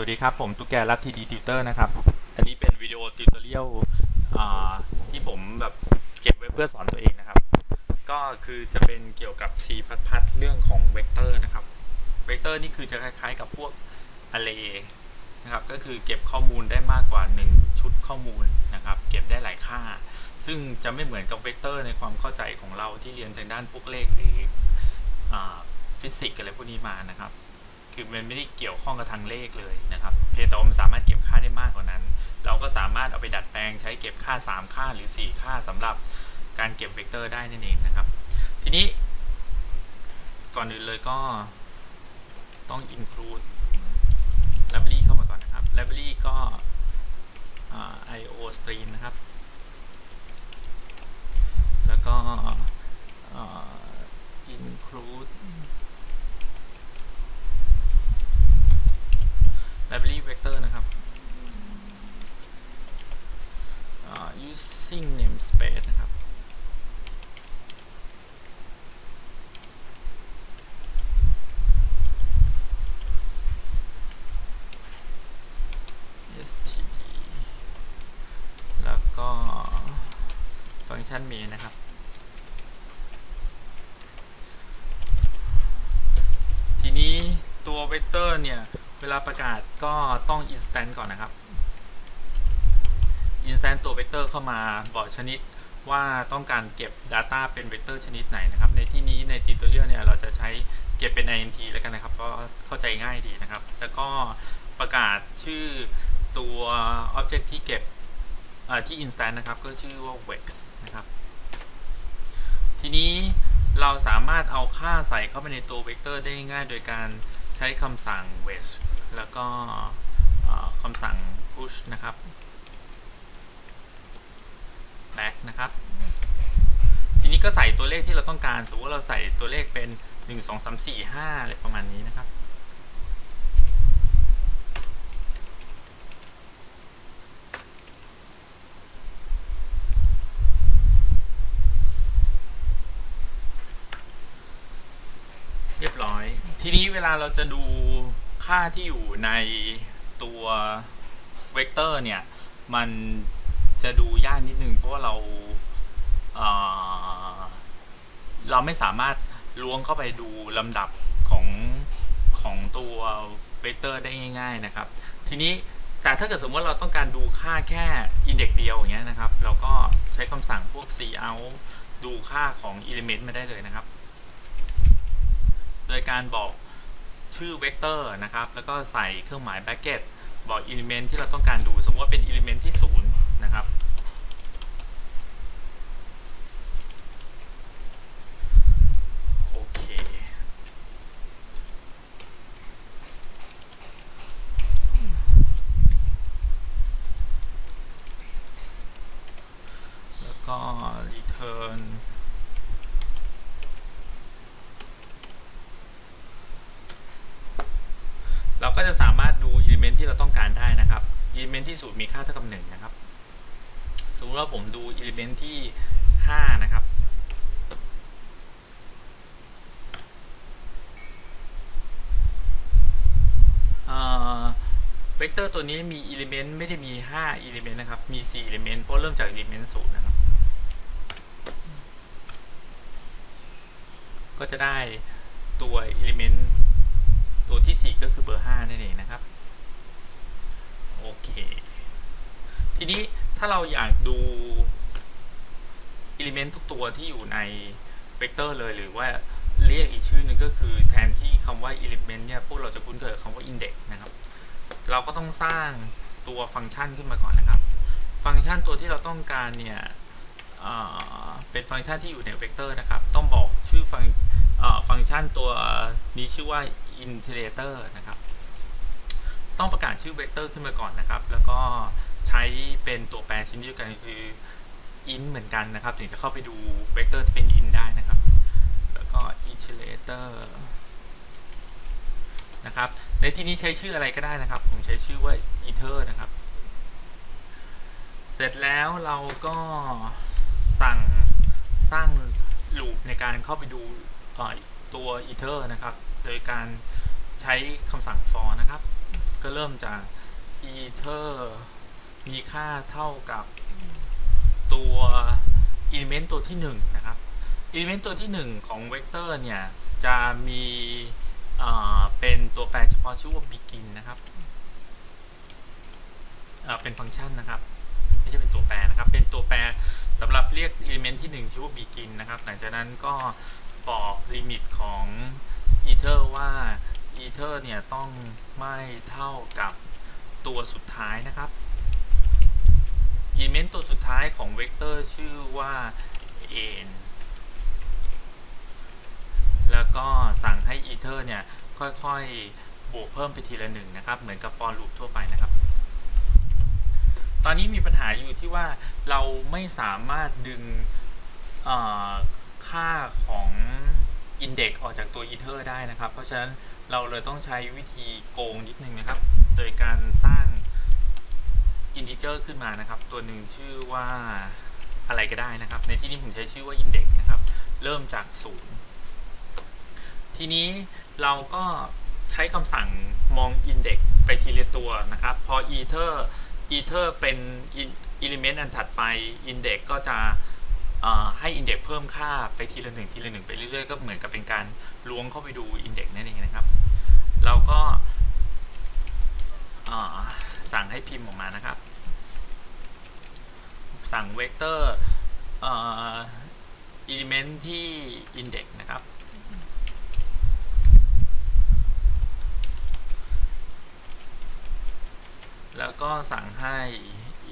วัสดีครับ ผมตุ๊กแกรับทีดีติวเตอร์นะครับ อันนี้เป็นวิดีโอติวเตอร์เรียลที่ผมแบบเก็บไว้เพื่อสอนตัวเองนะครับ ก็คือจะเป็นเกี่ยวกับ C พัดพัดเรื่องของเวกเตอร์นะครับ เวกเตอร์นี่คือจะคล้ายๆกับพวก array นะครับ ก็คือเก็บข้อมูลได้มากกว่า 1 ชุดข้อมูลนะครับ เก็บได้หลายค่า ซึ่งจะไม่เหมือนกับเวกเตอร์ในความเข้าใจของเราที่เรียนทางด้านพวกเลขหรือฟิสิกส์อะไรพวกนี้มานะครับ คือมันไม่ได้เกี่ยวข้องกับทางเลขเลยนะครับ เพียงแต่ว่ามันสามารถเก็บค่าได้มากกว่านั้น เราก็สามารถเอาไปดัดแปลงใช้เก็บค่า 3 ค่าหรือ 4 ค่าสำหรับการเก็บเวกเตอร์ได้นั่นเองนะครับ ทีนี้ ก่อนอื่นเลยก็ต้อง include library เข้ามาก่อนนะครับ library ก็ io stream นะครับ แล้วก็ include library vector นะครับ using namespace นะครับ std แล้วก็ฟังก์ชัน main นะครับ ทีนี้ตัวเวกเตอร์เนี่ย เวลาประกาศก็ต้อง instant ก่อนนะครับ instant ตัวเวกเตอร์เข้ามาบอกชนิดว่าต้องการเก็บ Data เป็นเวกเตอร์ชนิดไหนนะครับ ในที่นี้ใน tutorial เนี่ยเราจะใช้เก็บเป็น int แล้วกันนะครับ ก็เข้าใจง่ายดีนะครับ แล้วก็ประกาศชื่อตัว object ที่เก็บที่ instant นะครับ ก็ชื่อว่า vex นะครับ ทีนี้เราสามารถเอาค่าใส่เข้าไปในตัวเวกเตอร์ได้ง่ายโดยการใช้คำสั่ง wedge แล้วก็คำสั่ง push นะครับ back นะครับ ทีนี้ก็ใส่ตัวเลขที่เราต้องการสมมติว่าเราใส่ตัวเลขเป็น 1 2 3 4 5อะไรประมาณนี้นะครับ เรียบร้อย ทีนี้เวลาเราจะดู ค่าที่อยู่ในตัวเวกเตอร์เนี่ย มันจะดูยากนิดนึง เพราะว่าเราเเราไม่สามารถล้วงเข้าไปดูลำดับของของตัวเวกเตอร์ได้ง่าย ๆนะครับ ทีนี้แต่ถ้าเกิดสมมติเราต้องการดูค่าแค่อินเด็กเดียวอย่างเงี้ยนะครับ เราก็ใช้คำสั่งพวก cout ดูค่าของ element มาได้เลยนะครับ โดยการบอก ชื่อเวกเตอร์นะครับ แล้วก็ใส่เครื่องหมาย bracket บอก element ที่เราต้องการดู สมมติว่าเป็น element ที่0นะครับ โอเค แล้วก็ return เรา ก็จะสามารถดู element ที่เราต้องการได้นะครับ element ที่ศูนย์มีค่าเท่ากับ1นะครับ สมมติว่าผมดู element ที่5นะครับเวกเตอร์ตัวนี้มี element ไม่ได้มี5 element นะครับ มี4 element เพราะเริ่มจาก element 0นะครับ ก็จะได้ตัว element ตั ตัวที่ 4 ก็คือเบอร์5นั่นเองนะครับ โอเค ทีนี้ถ้าเราอยากดู element ทุกตัวที่อยู่ในเวกเตอร์เลยหรือว่าเรียกอีกชื่อหนึ่งก็คือแทนที่คำว่า element เนี่ย พวกเราจะคุ้นเคยกับคำว่า index นะครับ เราก็ต้องสร้างตัวฟังก์ชันขึ้นมาก่อนนะครับ ฟังก์ชันตัวที่เราต้องการเนี่ยเป็นฟังก์ชันที่อยู่ในเวกเตอร์นะครับ ต้องบอกชื่อฟังฟังก์ชันตัวนี้ชื่อว่า integrator นะครับ ต้องประกาศชื่อเวกเตอร์ขึ้นมาก่อนนะครับ แล้วก็ใช้เป็นตัวแปรชิ้นเดียวกันคือ in เหมือนกันนะครับ ถึงจะเข้าไปดูเวกเตอร์ที่เป็น in ได้นะครับ แล้วก็ iterator นะครับ ในที่นี้ใช้ชื่ออะไรก็ได้นะครับ ผมใช้ชื่อว่า iter นะครับ เสร็จแล้วเราก็สั่งสร้างลูปในการเข้าไปดูตัว iter นะครับ โดยการใช้คำสั่ง for นะครับ ก็เริ่มจาก ether มีค่าเท่ากับตัว element ตัวที่ 1 นะครับ element ตัวที่ 1 ของเวกเตอร์เนี่ย จะมีเป็นตัวแปรเฉพาะชื่อว่า begin นะครับเป็นฟังก์ชันนะครับไม่ใช่เป็นตัวแปรนะครับ เป็นตัวแปรสำหรับเรียก element ที่ 1 ชื่อว่า begin นะครับ หลังจากนั้นก็บอกลิมิตของ ether ว่า ether เนี่ยต้องไม่เท่ากับตัวสุดท้ายนะครับ element ตัวสุดท้ายของเวกเตอร์ชื่อว่า n แล้วก็สั่งให้ ether เนี่ย ค่อยๆ บวกเพิ่มไปทีละหนึ่งนะครับ เหมือนกับ for loop ทั่วไปนะครับ ตอนนี้มีปัญหาอยู่ที่ว่าเราไม่สามารถดึงค่าของ index ออกจากตัว ether ได้นะครับ เพราะฉะนั้นเราเลยต้องใช้วิธีโกงนิดนึงนะครับ โดยการสร้าง integer ขึ้นมานะครับ ตัวหนึ่งชื่อว่าอะไรก็ได้นะครับ ในที่นี้ผมใช้ชื่อว่า index นะครับ เริ่มจากศูนย์ทีนี้เราก็ใช้คำสั่งมอง index ไปทีละตัวนะครับ พอ ether ether เป็น element อันถัดไป index ก็จะ เอ่อให้ index เพิ่มค่าไปทีละหนึ่งทีละหนึ่งไปเรื่อยๆ ก็เหมือนกับเป็นการล้วงเข้าไปดู index นั่นเองนะครับ เราก็สั่งให้พิมพ์ออกมานะครับ สั่งเวกเตอร์อ่อ element ที่ index นะครับ แล้วก็สั่งให้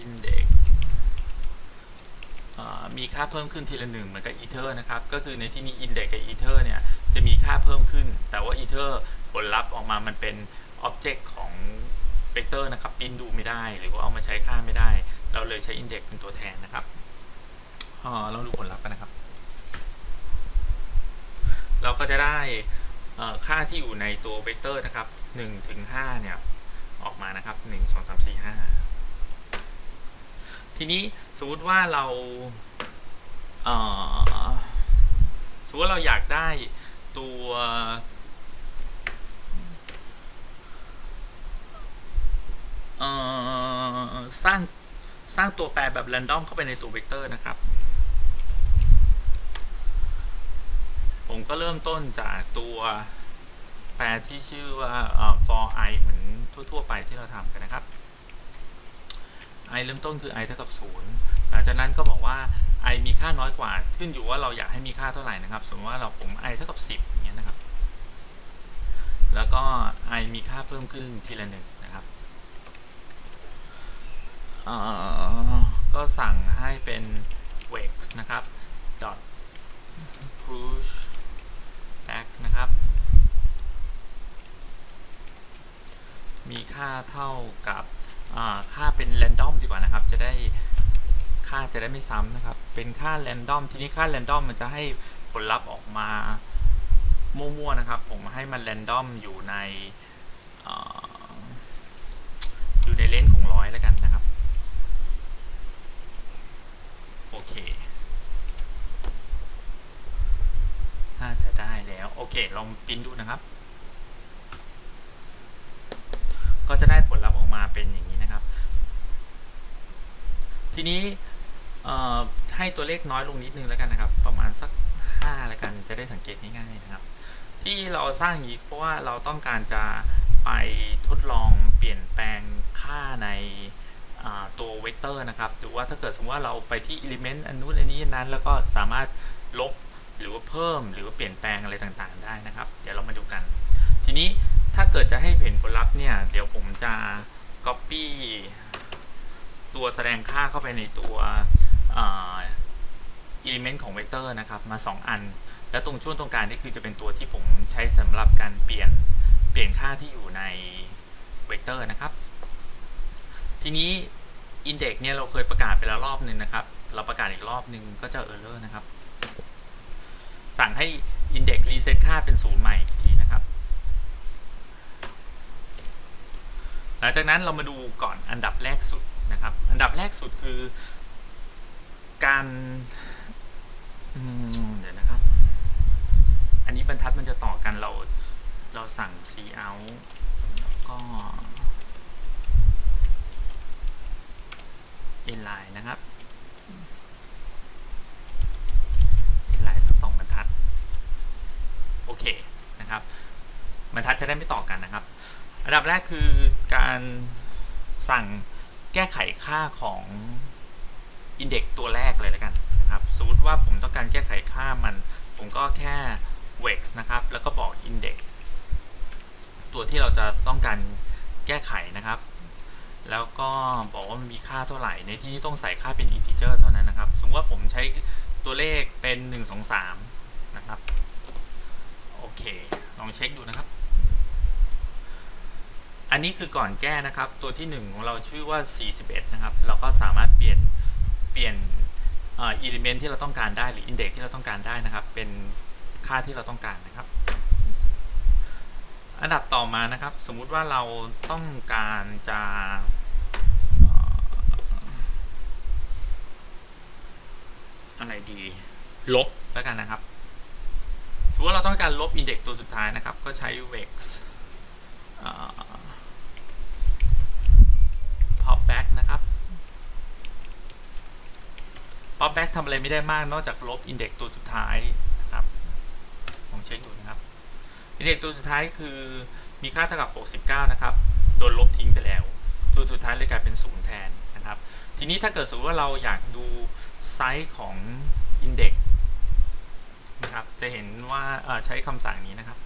index เอ่อ มีค่าเพิ่มขึ้นทีละหนึ่งเหมือนกับ ether นะครับ ก็คือในที่นี้ index กับ ether เนี่ยจะมีค่าเพิ่มขึ้น แต่ว่า ether ผลลัพธ์ออกมามันเป็น object ของ vector นะครับปริ้นดูไม่ได้ หรือว่าเอามาใช้ค่าไม่ได้ เราเลยใช้ index เป็นตัวแทนนะครับเราดูผลลัพธ์กันนะครับ เราก็จะได้ค่าที่อยู่ในตัว vector นะครับ1ถึง5เนี่ยออกมานะครับ 1 2 3 4 5 ทีนี้สมมติว่าเราเออสมมติว่าเราอยากได้ตัวสร้างสร้างตัวแปรแบบ random เข้าไปในตัวเวกเตอร์นะครับ ผมก็เริ่มต้นจากตัวแปรที่ชื่อว่าเอ่อ for i เหมือนทั่ว ๆ ไปที่เราทำกันนะครับ i เริ่มต้นคือ i เท่ากับ0หลังจากนั้นก็บอกว่า i มีค่าน้อยกว่า ขึ้นอยู่ว่าเราอยากให้มีค่าเท่าไหร่นะครับ สมมติว่าเราผม i เท่ากับ 10อย่างเงี้ยนะครับ แล้วก็ i มีค่าเพิ่มขึ้นทีละหนึ่งนะครับอ่อก็สั่งให้เป็น wex นะครับ dot push back นะครับ มีค่าเท่ากับ ค่าเป็น random ดีกว่านะครับ จะได้ค่าจะได้ไม่ซ้ำนะครับ เป็นค่า random ทีนี้ค่า random มันจะให้ผลลัพธ์ออกมามั่วๆนะครับ ผมให้มัน random อยู่ในออยู่ในเลนส์ของร้อยแล้วกันนะครับ โอเคน่าจะได้แล้ว โอเค ลองปริ้นดูนะครับ ก็จะได้ผลลัพธ์ออกมาเป็นอย่างนี้นะครับ ทีนี้ให้ตัวเลขน้อยลงนิดนึงแล้วกันนะครับ ประมาณสัก5แล้วกันจะได้สังเกตง่ายๆนะครับ ที่เราสร้างอย่างนี้เพราะว่าเราต้องการจะไปทดลองเปลี่ยนแปลงค่าในตัวเวกเตอร์นะครับหรือว่าถ้าเกิดสมมติว่าเราไปที่ element อันนู้นอันนี้นั้น แล้วก็สามารถลบหรือว่าเพิ่มหรือว่าเปลี่ยนแปลงอะไรต่างๆ ได้นะครับ เดี๋ยวเรามาดูกัน ทีนี้ ถ้าเกิดจะให้เห็นผลลัพธ์เนี่ย เดี๋ยวผมจะ copy ตัวแสดงค่าเข้าไปในตัวอ่า element ของเวกเตอร์นะครับ มา 2 อัน แล้วตรงช่วงตรงกลางนี่คือจะเป็นตัวที่ผมใช้สำหรับการเปลี่ยนเปลี่ยนค่าที่อยู่ในเวกเตอร์นะครับ ทีนี้ index เนี่ยเราเคยประกาศไปแล้วรอบหนึ่งนะครับ เราประกาศอีกรอบหนึ่งก็จะ error นะครับ สั่งให้ index reset ค่าเป็นศูนย์ใหม่อีกที หลังจากนั้นเรามาดูก่อนอันดับแรกสุดนะครับ อันดับแรกสุดคือ การเดี๋ยวนะครับ อันนี้บรรทัดมันจะต่อกันเราเราสั่ง c out แล้วก็ inline นะครับ inline สักสองบรรทัด โอเคนะครับ บรรทัดจะได้ไม่ต่อกันนะครับ อันดับแรกคือการสั่งแก้ไขค่าของอินเด็กตัวแรกเลยแล้วกันนะครับ สมมติว่าผมต้องการแก้ไขค่ามัน ผมก็แค่ wex นะครับ แล้วก็บอก index ตัวที่เราจะต้องการแก้ไขนะครับ แล้วก็บอกว่ามันมีค่าเท่าไหร่ ในที่นี้ต้องใส่ค่าเป็น integer เท่านั้นนะครับ สมมติว่าผมใช้ตัวเลขเป็น 1 2 3 นะครับ โอเค ลองเช็คดูนะครับ อันนี้คือก่อนแก้นะครับ ตัวที่ 1 ของเราชื่อว่า 41 นะครับ เราก็สามารถเปลี่ยนเปลี่ยนอ่อ element ที่เราต้องการได้หรือ index ที่เราต้องการได้นะครับ เป็นค่าที่เราต้องการนะครับ อันดับต่อมานะครับ สมมุติว่าเราต้องการจะอะไรดี ลบแล้วกันนะครับสมมติว่าเราต้องการลบ index ตัวสุดท้ายนะครับ ก็ใช้ vex อ อ pop back นะครับ pop back ทำอะไรไม่ได้มากนอกจากลบ index ตัวสุดท้ายนะครับลองเช็คดูนะครับ index ตัวสุดท้ายคือมีค่าเท่ากับ 69 นะครับ โดนลบทิ้งไปแล้ว ตัวสุดท้ายเลยกลายเป็นศูนย์แทนนะครับ ทีนี้ถ้าเกิดสมมติว่าเราอยากดูไซส์ของ index นะครับ จะเห็นว่าใช้คำสั่งนี้นะครับ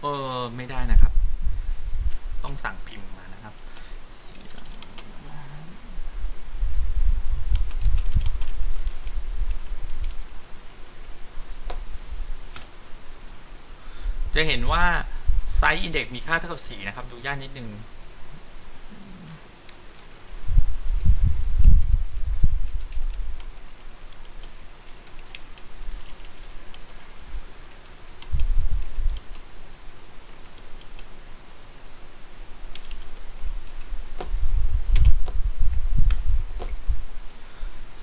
เออไม่ได้นะครับ ต้องสั่งพิมพ์มานะครับจะเห็นว่าไซส์อินเด็กมีค่าเท่ากับ4นะครับ ดูยากนิดนึง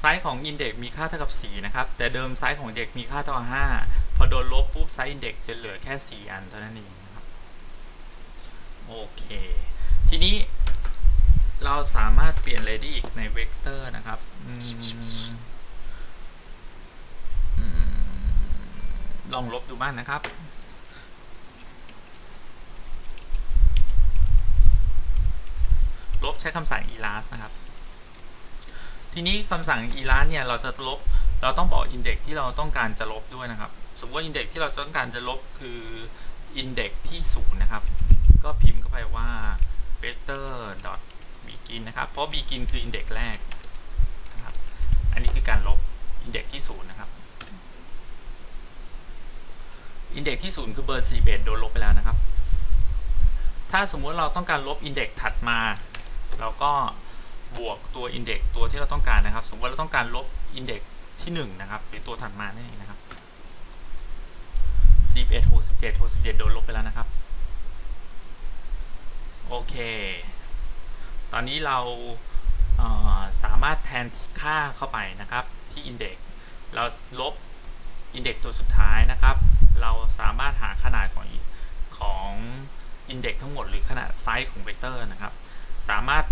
ไซส์ของอินเด็กมีค่าเท่ากับ 4 นะครับ แต่เดิมไซส์ของเด็กมีค่าเท่ากับ 5 พอโดนลบปุ๊บไซส์อินเด็กจะเหลือแค่ 4 อันเท่านั้นเองนะครับโอเค ทีนี้เราสามารถเปลี่ยนอะไรได้อีกในเวกเตอร์นะครับออลองลบดูบ้างนะครับลบใช้คำสั่ง elas นะครับ ทีนี้คำสั่ง elas เนี่ยเราจะลบ เราต้องบอก index ที่เราต้องการจะลบด้วยนะครับ สมมติว่า index ที่เราต้องการจะลบคือ index ที่ศูนย์นะครับ ก็พิมพ์เข้าไปว่า better dot begin นะครับ เพราะ begin คือ index แรกนะครับ อันนี้คือการลบ index ที่ศูนย์นะครับ index ที่ศูนย์คือเบอร์41โดนลบไปแล้วนะครับ ถ้าสมมุติเราต้องการลบ index ถัดมา เราก็ บวกตัว index ตัวที่เราต้องการนะครับ สมมติว่าเราต้องการลบ index ที่1นะครับหรือตัวถัดมานั่นเองนะครับ41 67 67โดนลบไปแล้วนะครับ โอเค ตอนนี้เราเอ่อสามารถแทนค่าเข้าไปนะครับที่ index เราลบ index ตัวสุดท้ายนะครับ เราสามารถหาขนาดของของ index ทั้งหมดหรือขนาดไซส์ของเวกเตอร์นะครับ สามารถ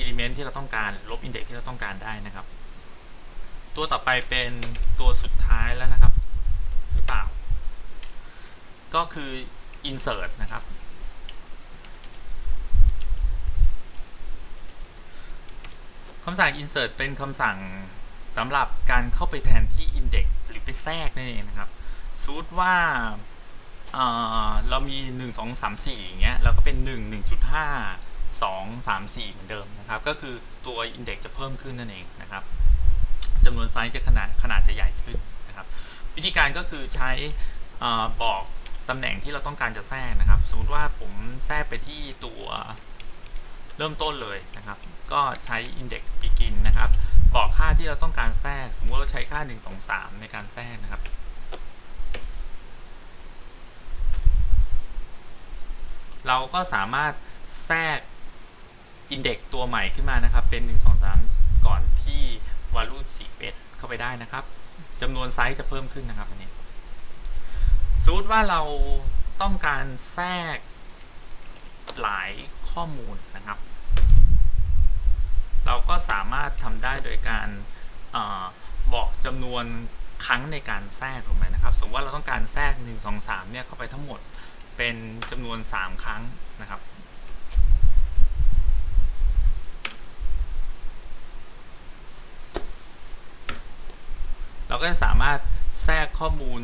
element ที่เราต้องการลบ index ที่เราต้องการได้นะครับ ตัวต่อไปเป็นตัวสุดท้ายแล้วนะครับ หรือเปล่า ก็คือ insert นะครับ คำสั่ง insert เป็นคำสั่งสำหรับการเข้าไปแทนที่ index หรือไปแทรกนั่นเองนะครับสมมติว่าเออเรามี 1 2 3 4อย่างเงี้ยเราก็เป็น 1 1.5 3 4 เหมือนเดิมนะครับ ก็คือตัว index จะเพิ่มขึ้นนั่นเองนะครับจำนวนไซส์จะขนาดขนาดจะใหญ่ขึ้นนะครับ วิธีการก็คือใช้บอกตำแหน่งที่เราต้องการจะแทรกนะครับ สมมติว่าผมแทรกไปที่ตัวเริ่มต้นเลยนะครับ ก็ใช้ index begin นะครับ บอกค่าที่เราต้องการแทรก สมมติเราใช้ค่า 1 2 3 ในการแทรกนะครับเราก็สามารถแทรก index ตัวใหม่ขึ้นมานะครับ เป็น 1 2 3 ก่อนที่ value 41 เข้าไปได้นะครับจำนวนไซส์จะเพิ่มขึ้นนะครับอันนี้สมมติว่าเราต้องการแทรกหลายข้อมูลนะครับ เราก็สามารถทำได้โดยการอาบอกจำนวนครั้งในการแทรกลงไปนะครับ สมมติว่าเราต้องการแทรก 1 2 3เนี่ยเข้าไปทั้งหมดเป็นจำนวน 3 ครั้งนะครับ เราก็จะสามารถแทรกข้อมูล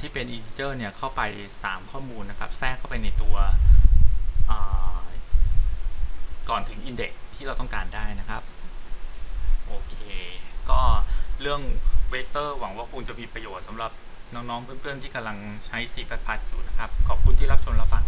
ที่เป็น integer เนี่ยเข้าไป 3 ข้อมูลนะครับ แทรกเข้าไปในตัวก่อนถึง index ที่เราต้องการได้นะครับ โอเค ก็เรื่องเวกเตอร์หวังว่าคงจะมีประโยชน์สำหรับน้องๆ เพื่อนๆ ที่กำลังใช้ C++ อยู่นะครับ ขอบคุณที่รับชมรับฟัง